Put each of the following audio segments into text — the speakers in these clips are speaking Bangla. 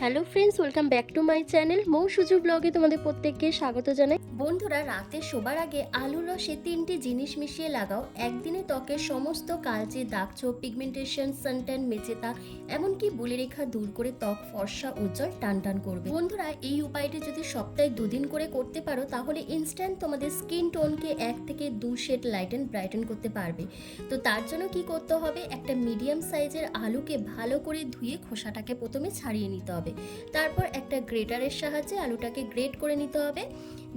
Hello friends welcome back to my channel Mou Suju ব্লগে তোমাদের প্রত্যেককে স্বাগত জানাই। বন্ধুরা, রাতে শোবার আগে আলুর রসে তিনটি জিনিস মিশিয়ে লাগাও। একদিনে ত্বকের সমস্ত কালচে দাগছোপ পিগমেন্টেশন সানট্যান মেচেতা, এমনকি বলে রেখা দূর করে ত্বক ফর্সা, উজ্জ্বল টান টান করবে। বন্ধুরা, এই উপায়টি যদি সপ্তাহে দুদিন করে করতে পারো, তাহলে ইনস্ট্যান্ট তোমাদের স্কিন টোনকে এক থেকে দু শেড লাইটেন ব্রাইটেন করতে পারবে। তো তার জন্য কি করতে হবে? একটা মিডিয়াম সাইজের আলুকে ভালো করে ধুয়ে খোসাটাকে প্রথমে ছাড়িয়ে নিতে হবে। তারপর একটা গ্রেটারের সাহায্যে আলুটাকে গ্রেট করে নিতে হবে।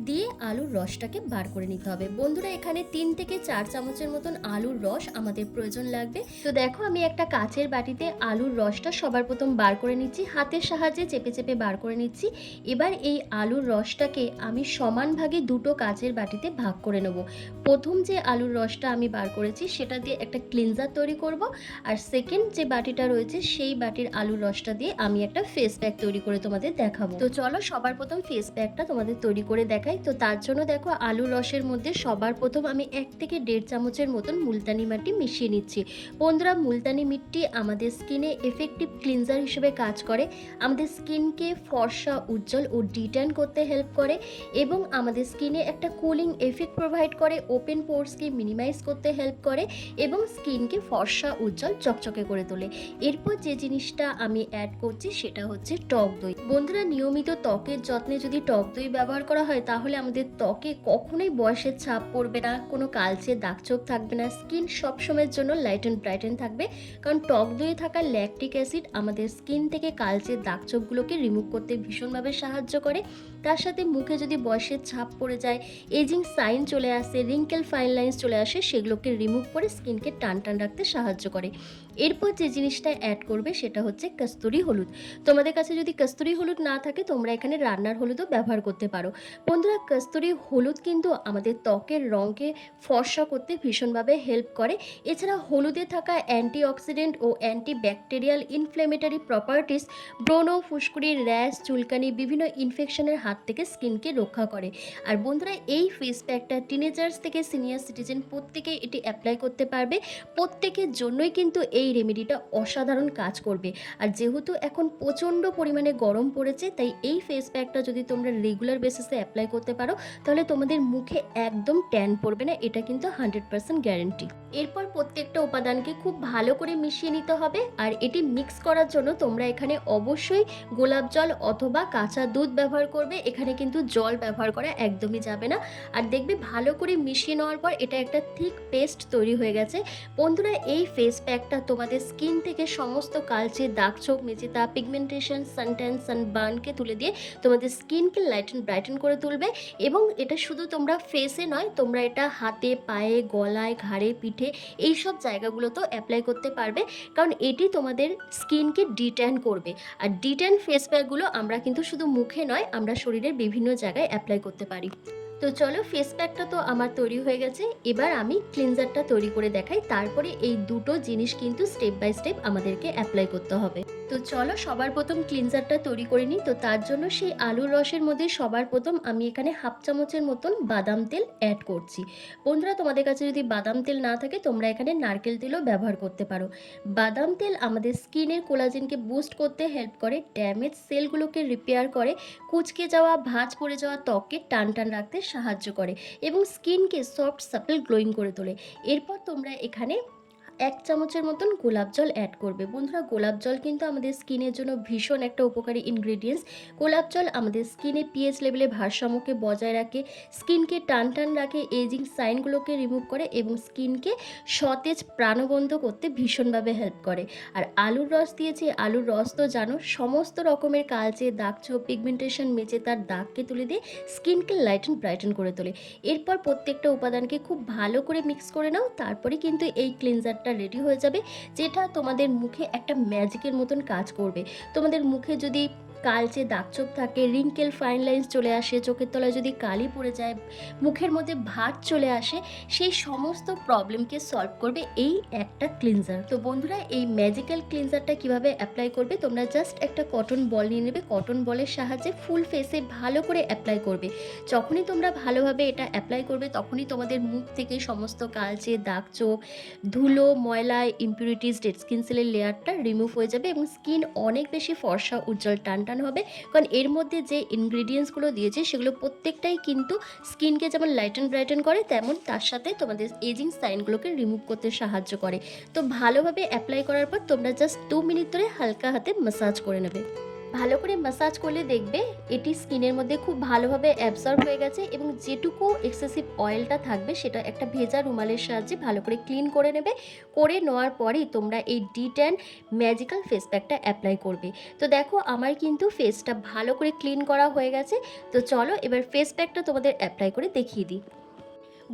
দিয়ে আলুর রসটাকে বার করে নিতে হবে। বন্ধুরা, এখানে তিন থেকে চার চামচের মতন আলুর রস আমাদের প্রয়োজন লাগবে। তো দেখো, আমি একটা কাচের বাটিতে আলুর রসটা সবার প্রথম বার করে নিচ্ছি। হাতের সাহায্যে চেপে চেপে বার করে নিচ্ছি। এবার এই আলুর রসটাকে আমি সমান ভাগে দুটো কাচের বাটিতে ভাগ করে নেব। প্রথম যে আলুর রসটা আমি বার করেছি, সেটা দিয়ে একটা ক্লিনজার তৈরি করব। আর সেকেন্ড যে বাটিটা রয়েছে, সেই বাটির আলুর রসটা দিয়ে আমি একটা ফেস প্যাক তৈরি করে তোমাদের দেখাবো। তো চলো, সবার প্রথম ফেস প্যাকটা তোমাদের তৈরি করে দেখাই। তো তার জন্য দেখো আলুর রসের মধ্যে সবার প্রথম আমি এক থেকে দেড় চামচের মতন মুলতানি মাটি মিশিয়ে নিচ্ছি। বন্ধুরা, মুলতানি মিটটি আমাদের স্কিনে এফেক্টিভ ক্লিনজার হিসেবে কাজ করে। আমাদের স্কিনকে ফর্সা, উজ্জ্বল ও ডিটার্ন করতে হেল্প করে এবং আমাদের স্কিনে একটা কুলিং এফেক্ট প্রোভাইড করে ওপেন পোর্সকে মিনিমাইজ করতে হেল্প করে এবং স্কিনকে ফর্সা, উজ্জ্বল, চকচকে করে তোলে। এরপর যে জিনিসটা আমি অ্যাড করছি সেটা হচ্ছে টক দই। বন্ধুরা, নিয়মিত ত্বকের যত্নে যদি টক দই ব্যবহার করা হয় তাহলে আমাদের ত্বকে কখনোই বয়সের ছাপ পড়বে না, কোনো কালচে দাগছোপ থাকবে না, স্কিন সবসময়ের জন্য লাইট অ্যান্ড ব্রাইটেন থাকবে। কারণ টক দইয়ে থাকা ল্যাকটিক অ্যাসিড আমাদের স্কিন থেকে কালচে দাগছোপগুলোকে রিমুভ করতে ভীষণভাবে সাহায্য করে। তার সাথে মুখে যদি বয়সের ছাপ পড়ে যায় এজিং সাইন চলে আসে রিঙ্কেল ফাইন লাইন্স চলে আসে, সেগুলোকে রিমুভ করে স্কিনকে টান টান রাখতে সাহায্য করে। এরপর যে জিনিসটা অ্যাড করবে সেটা হচ্ছে কস্তুরি হলুদ। তোমাদের কাছে যদি কস্তুরি হলুদ না থাকে, তোমরা এখানে রান্নার হলুদও ব্যবহার করতে পারো। বন্ধুরা, কস্তুরি হলুদ কিন্তু আমাদের ত্বকের রঙকে ফর্সা করতে ভীষণভাবে হেল্প করে। এছাড়া হলুদে থাকা অ্যান্টিঅক্সিডেন্ট ও অ্যান্টি ব্যাকটেরিয়াল ইনফ্লেমেটারি প্রপার্টিস ব্রণ, ফুসকুড়ি, র্যাশ, চুলকানি, বিভিন্ন ইনফেকশনের হাত থেকে স্কিনকে রক্ষা করে। আর বন্ধুরা, এই ফেস প্যাকটা টিনেজার্স থেকে সিনিয়র সিটিজেন প্রত্যেকে এটি অ্যাপ্লাই করতে পারবে। প্রত্যেকের জন্যই কিন্তু এই রেমেডিটা অসাধারণ কাজ করবে। আর যেহেতু এখন প্রচণ্ড পরিমাণে গরম পড়েছে, তাই এই ফেস প্যাকটা যদি তোমরা রেগুলার বেসিসে অ্যাপ্লাই করতে পারো, তাহলে তোমাদের মুখে একদম ট্যান পড়বে না, এটা কিন্তু হান্ড্রেড পার্সেন্ট গ্যারেন্টি এরপর প্রত্যেকটা উপাদানকে খুব ভালো করে মিশিয়ে নিতে হবে, আর এটি মিক্স করার জন্য তোমরা এখানে অবশ্যই গোলাপ জল অথবা কাঁচা দুধ ব্যবহার করবে, এখানে কিন্তু জল ব্যবহার করা একদমই যাবে না। আর দেখবে ভালো করে মিশিয়ে নেওয়ার পর এটা একটা থিক পেস্ট তৈরি হয়ে গেছে। বন্ধুরা, এই ফেস প্যাকটা তোমাদের স্কিন থেকে সমস্ত কালচে দাগ চোখ মেচেতা পিগমেন্টেশন সানট্যান সানবার্নকে তুলে দিয়ে তোমাদের স্কিনকে লাইট অ্যান্ড ব্রাইটেন করে তুলবে এবং এটা শুধু তোমরা ফেসে নয়, তোমরা এটা হাতে, পায়ে, গলায়, ঘাড়ে, পিঠে এই সব জায়গাগুলোতেও অ্যাপ্লাই করতে পারবে। কারণ এটি তোমাদের স্কিনকে ডিট্যান করবে। আর ডিট্যান ফেস প্যাকগুলো আমরা কিন্তু শুধু মুখে নয়, আমরা শরীরের বিভিন্ন জায়গায় অ্যাপ্লাই করতে পারি। তো চলো ফেস প্যাকটা তো আমার তৈরি হয়ে গেছে। এবার আমি ক্লিনজারটা তৈরি করে দেখাই। তারপরে এই দুটো জিনিস কিন্তু স্টেপ বাই স্টেপ আমাদেরকে অ্যাপ্লাই করতে হবে। তো চলো সবার প্রথম ক্লিনজারটা তৈরি করে নিই। তো তার জন্য সেই আলুর রসের মধ্যে সবার প্রথম আমি এখানে হাফ চামচের মতন বাদাম তেল অ্যাড করছি। বন্ধুরা, তোমাদের কাছে যদি বাদাম তেল না থাকে, তোমরা এখানে নারকেল তেলও ব্যবহার করতে পারো। বাদাম তেল আমাদের স্কিনের কোলাজেনকে বুস্ট করতে হেল্প করে ড্যামেজ সেলগুলোকে রিপেয়ার করে, কুচকে যাওয়া, ভাঁজ পড়ে যাওয়া ত্বককে টান টান রাখতে সাহায্য করে এবং স্কিনকে সফট সাপেল গ্লোয়িং করে তোলে। এরপর তোমরা এখানে এক চামচের মতন গোলাপ জল অ্যাড করবে। বন্ধুরা, গোলাপ জল কিন্তু আমাদের স্কিনের জন্য ভীষণ একটা উপকারী ইনগ্রেডিয়েন্টস গোলাপ জল আমাদের স্কিনে পিএইচ লেভেলে ভারসাম্যকে বজায় রাখে স্কিনকে টান টান রাখে এজিং সাইনগুলোকে রিমুভ করে এবং স্কিনকে সতেজ, প্রাণবন্ত করতে ভীষণভাবে হেল্প করে। আর আলুর রস দিয়েছে আলুর রস তো জানো, সমস্ত রকমের কালচে দাগ ছোপ পিগমেন্টেশন মেচে তার দাগকে তুলে দিয়ে স্কিনকে লাইট অ্যান্ড ব্রাইটেন করে তোলে। এরপর প্রত্যেকটা উপাদানকে খুব ভালো করে মিক্স করে নাও, তারপরে কিন্তু এই ক্লিনজারটা রেডি হয়ে যাবে যেটা তোমাদের মুখে একটা ম্যাজিকের মতন কাজ করবে। তোমাদের মুখে যদি কালচে দাগচোপ থাকে, রিঙ্কেল ফাইন লাইন্স চলে আসে, চোখের তলায় যদি কালি পড়ে যায়, মুখের মধ্যে ভাত চলে আসে, সেই সমস্ত প্রবলেমকে সলভ করবে এই একটা ক্লিনজার তো বন্ধুরা, এই ম্যাজিক্যাল ক্লিনজারটা কীভাবে অ্যাপ্লাই করবে, তোমরা জাস্ট একটা কটন বল নিয়ে নেবে কটন বলের সাহায্যে ফুল ফেসে ভালো করে অ্যাপ্লাই করবে। যখনই তোমরা ভালোভাবে এটা অ্যাপ্লাই করবে, তখনই তোমাদের মুখ থেকে সমস্ত কালচে দাগ চোখ, ধুলো, ময়লা ইম্পিউরিটিস ডেড স্কিন সেলের লেয়ারটা রিমুভ হয়ে যাবে এবং স্কিন অনেক বেশি ফর্সা, উজ্জ্বল, টানটান বাটানো হবে। কারণ এর মধ্যে যে ইনগ্রিডিয়েন্টসগুলো দিয়েছে, সেগুলো প্রত্যেকটাই কিন্তু স্কিনকে যেমন লাইটেন ব্রাইটেন করে, তেমন তার সাথে তোমাদের এজিং সাইনগুলোকে রিমুভ করতে সাহায্য করে। তো ভালোভাবে অ্যাপ্লাই করার পর তোমরা জাস্ট দু মিনিট ধরে হালকা হাতে মাসাজ করে নেবে। ভালো করে ম্যাসাজ করলে দেখবে এটি স্কিনের মধ্যে খুব ভালোভাবে অ্যাবসর্ব হয়ে গেছে এবং যেটুকু এক্সেসিভ অয়েলটা থাকবে সেটা একটা ভেজা রুমালের সাহায্যে ভালো করে ক্লিন করে নেবে। করে নেওয়ার পরেই তোমরা এই ডি ট্যান ম্যাজিক্যাল ফেস প্যাকটা অ্যাপ্লাই করবে। তো দেখো আমার কিন্তু ফেসটা ভালো করে ক্লিন করা হয়ে গেছে। তো চলো এবার ফেস প্যাকটা তোমাদের অ্যাপ্লাই করে দেখিয়ে দিই।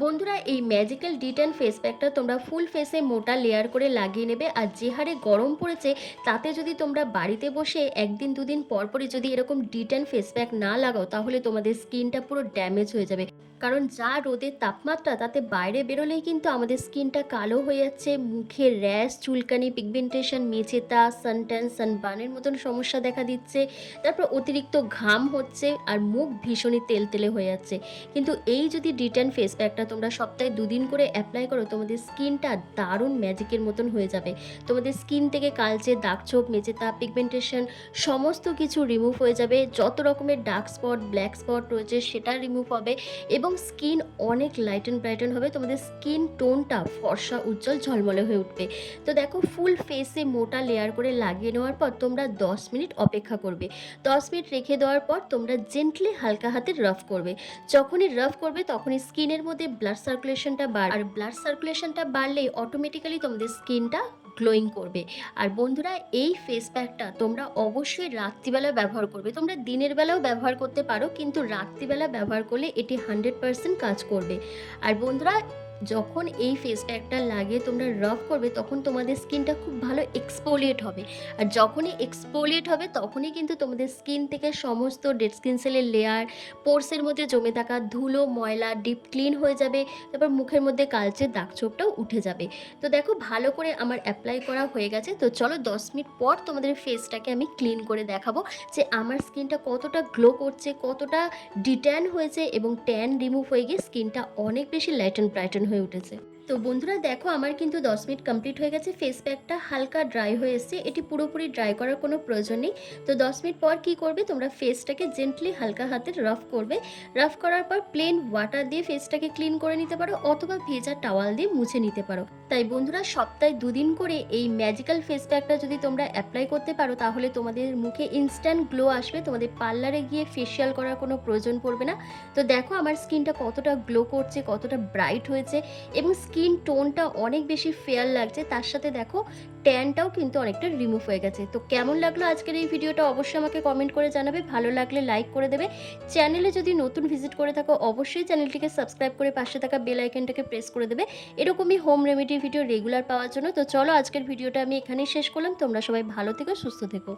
বন্ধুরা, এই ম্যাজিক্যাল ডিটেন ফেস প্যাকটা তোমরা ফুল ফেসে মোটা লেয়ার করে লাগিয়ে নেবে আর যে হারে গরম পড়েছে তাতে যদি তোমরা বাড়িতে বসে একদিন দুদিন পর পরই যদি এরকম ডিটেন ফেস প্যাক না লাগাও, তাহলে তোমাদের স্কিনটা পুরো ড্যামেজ হয়ে যাবে। কারণ যা রোদের তাপমাত্রা, তাতে বাইরে বেরোলেই কিন্তু আমাদের স্কিনটা কালো হয়ে যাচ্ছে, মুখে র্যাশ চুলকানি পিগমেন্টেশন মেচেতা সানট্যান সানবার্নের মতন সমস্যা দেখা দিচ্ছে, তারপর অতিরিক্ত ঘাম হচ্ছে আর মুখ ভীষণই তেলতেলে হয়ে যাচ্ছে। কিন্তু এই যদি ডিটেন ফেস প্যাকটা তোমরা সপ্তাহে দুদিন করে অ্যাপ্লাই করো, তোমাদের স্কিনটা দারুণ ম্যাজিকের মতন হয়ে যাবে। তোমাদের স্কিন থেকে কালচে দাগছোপ মেচেতা পিগমেন্টেশন সমস্ত কিছু রিমুভ হয়ে যাবে। যত রকমের ডার্ক স্পট ব্ল্যাক স্পট রয়েছে, সেটা রিমুভ হবে এবং স্কিন অনেক লাইটেন ব্রাইটেন হবে। তোমাদের স্কিন টোনটা ফর্সা, উজ্জ্বল, ঝলমলে হয়ে উঠবে। তো দেখো ফুল ফেসে মোটা লেয়ার করে লাগিয়ে নেওয়ার পর তোমরা দশ মিনিট অপেক্ষা করবে। দশ মিনিট রেখে দেওয়ার পর তোমরা জেন্টলি হালকা হাতে রাফ করবে। যখনই রাফ করবে, তখনই স্কিনের মধ্যে ব্লাড সার্কুলেশনটা বাড়, আর ব্লাড সার্কুলেশনটা বাড়লেই অটোমেটিক্যালি তোমাদের স্কিনটা গ্লোয়িং করবে। আর বন্ধুরা, এই ফেস প্যাকটা তোমরা অবশ্যই রাত্রিবেলা ব্যবহার করবে। তোমরা দিনের বেলাও ব্যবহার করতে পারো, কিন্তু রাত্রিবেলা ব্যবহার করলে এটি হান্ড্রেড পারসেন্ট কাজ করবে। আর বন্ধুরা যখন এই ফেস প্যাকটা লাগিয়ে তোমরা রাফ করবে, তখন তোমাদের স্কিনটা খুব ভালো এক্সপোলিয়েট হবে। আর যখনই এক্সপোলিয়েট হবে, তখনই কিন্তু তোমাদের স্কিন থেকে সমস্ত ডেড স্কিন সেলের লেয়ার পোর্সের মধ্যে জমে থাকা ধুলো, ময়লা ডিপ ক্লিন হয়ে যাবে, তারপর মুখের মধ্যে কালচে দাগছোপটাও উঠে যাবে। তো দেখো, ভালো করে আমার অ্যাপ্লাই করা হয়ে গেছে। তো চলো, দশ মিনিট পর তোমাদের ফেসটাকে আমি ক্লিন করে দেখাবো যে আমার স্কিনটা কতটা গ্লো করছে, কতটা ডিট্যান হয়েছে এবং ট্যান রিমুভ হয়ে গিয়ে স্কিনটা অনেক বেশি লাইটেন ব্রাইটেন হয়ে উঠেছে। তো বন্ধুরা দেখো আমার কিন্তু দশ মিনিট কমপ্লিট হয়ে গেছে। ফেস প্যাকটা হালকা ড্রাই হয়ে এসছে। এটি পুরোপুরি ড্রাই করার কোনো প্রয়োজন নেই। তো দশ মিনিট পর কি করবে? তোমরা ফেসটাকে জেন্টলি হালকা হাতে রাফ করবে। রাফ করার পর প্লেন ওয়াটার দিয়ে ফেসটাকে ক্লিন করে নিতে পারো অথবা ভেজা টাওয়াল দিয়ে মুছে নিতে পারো। তাই বন্ধুরা সপ্তাহে দুদিন করে এই ম্যাজিক্যাল ফেস প্যাকটা যদি তোমরা অ্যাপ্লাই করতে পারো, তাহলে তোমাদের মুখে ইনস্ট্যান্ট গ্লো আসবে। তোমাদের পার্লারে গিয়ে ফেসিয়াল করার কোনো প্রয়োজন পড়বে না। তো দেখো আমার স্কিনটা কতটা গ্লো করছে, কতটা ব্রাইট হয়েছে এবং স্কিন টোনটা অনেক বেশি ফেয়ার লাগছে, তার সাথে দেখো ট্যানটাও কিন্তু অনেকটা রিমুভ হয়ে গেছে। তো কেমন লাগল আজকের এই ভিডিওটা অবশ্যই আমাকে কমেন্ট করে জানাবে, ভালো লাগলে লাইক করে দেবে। চ্যানেলে যদি নতুন ভিজিট করে থাকো, অবশ্যই চ্যানেলটিকে সাবস্ক্রাইব করে পাশে থাকা বেল আইকনটাকে প্রেস করে দেবে। এরকমই হোম রেমেডির ভিডিও রেগুলার পাওয়ার জন্য। তো চলো আজকের ভিডিওটা আমি এখানেই শেষ করলাম। তোমরা সবাই ভালো থেকো, সুস্থ থেকো।